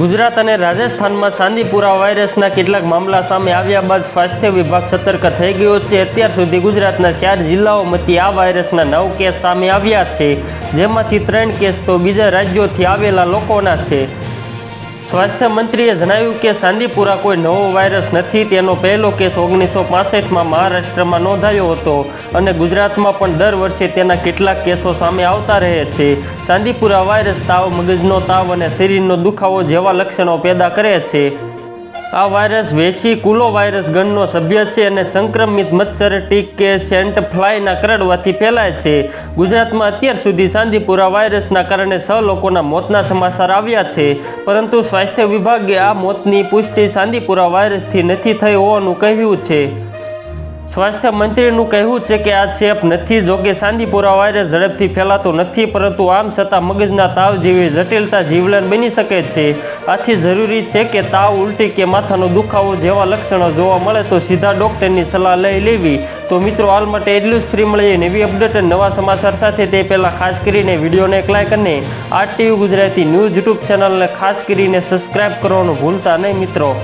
ગુજરાત અને રાજસ્થાનમાં સાંદીપુરા વાયરસના કેટલાક મામલા સામે આવ્યા બાદ સ્વાસ્થ્ય વિભાગ સતર્ક થઈ ગયો છે. અત્યાર સુધી ગુજરાતના ચાર જિલ્લાઓમાંથી આ વાયરસના નવ કેસ સામે આવ્યા છે. જેમાંથી ત્રણ કેસ તો બીજા રાજ્યોથી આવેલા લોકોના છે. સ્વાસ્થ્ય મંત્રીએ જણાવ્યું કે સાંદીપુરા કોઈ નવો વાયરસ નથી. તેનો પહેલો કેસ ઓગણીસો પાસઠમાં મહારાષ્ટ્રમાં નોંધાયો હતો અને ગુજરાતમાં પણ દર વર્ષે તેના કેટલાક કેસો સામે આવતા રહે છે. સાંદીપુરા વાયરસ તાવ, મગજનો તાવ અને શરીરનો દુખાવો જેવા લક્ષણો પેદા કરે છે. આ વાયરસ વેસી કુલો વાયરસ ગણનો સભ્ય છે અને સંક્રમિત મચ્છર ટીક કે સેન્ટ ફ્લાયના કરડવાથી ફેલાય છે. ગુજરાતમાં અત્યાર સુધી ચાંદીપુરા વાયરસના કારણે છ લોકોના મોતના સમાચાર આવ્યા છે. પરંતુ સ્વાસ્થ્ય વિભાગે આ મોતની પુષ્ટિ ચાંદીપુરા વાયરસથી નથી થઈ હોવાનું કહ્યું છે. સ્વાસ્થ્ય મંત્રીનું કહેવું છે કે આ ચેપ નથી. જોકે સાંદીપુરા વાયરસ ઝડપથી ફેલાતો નથી, પરંતુ આમ છતાં મગજના તાવ જેવી જટિલતા જીવલેણ બની શકે છે. આથી જરૂરી છે કે તાવ ઉલટી કે માથાનો દુખાવો જેવા લક્ષણો જોવા મળે તો સીધા ડૉક્ટરની સલાહ લઈ લેવી. તો મિત્રો, હાલ માટે એટલું જ ફ્રી મળીએ નવી અપડેટ અને નવા સમાચાર સાથે તે પહેલાં ખાસ કરીને વિડીયોને એક લાઇક અને આ ટીવી ગુજરાતી ન્યૂઝ યુટ્યુબ ચેનલને ખાસ કરીને સબસ્ક્રાઈબ કરવાનું ભૂલતા નહીં મિત્રો.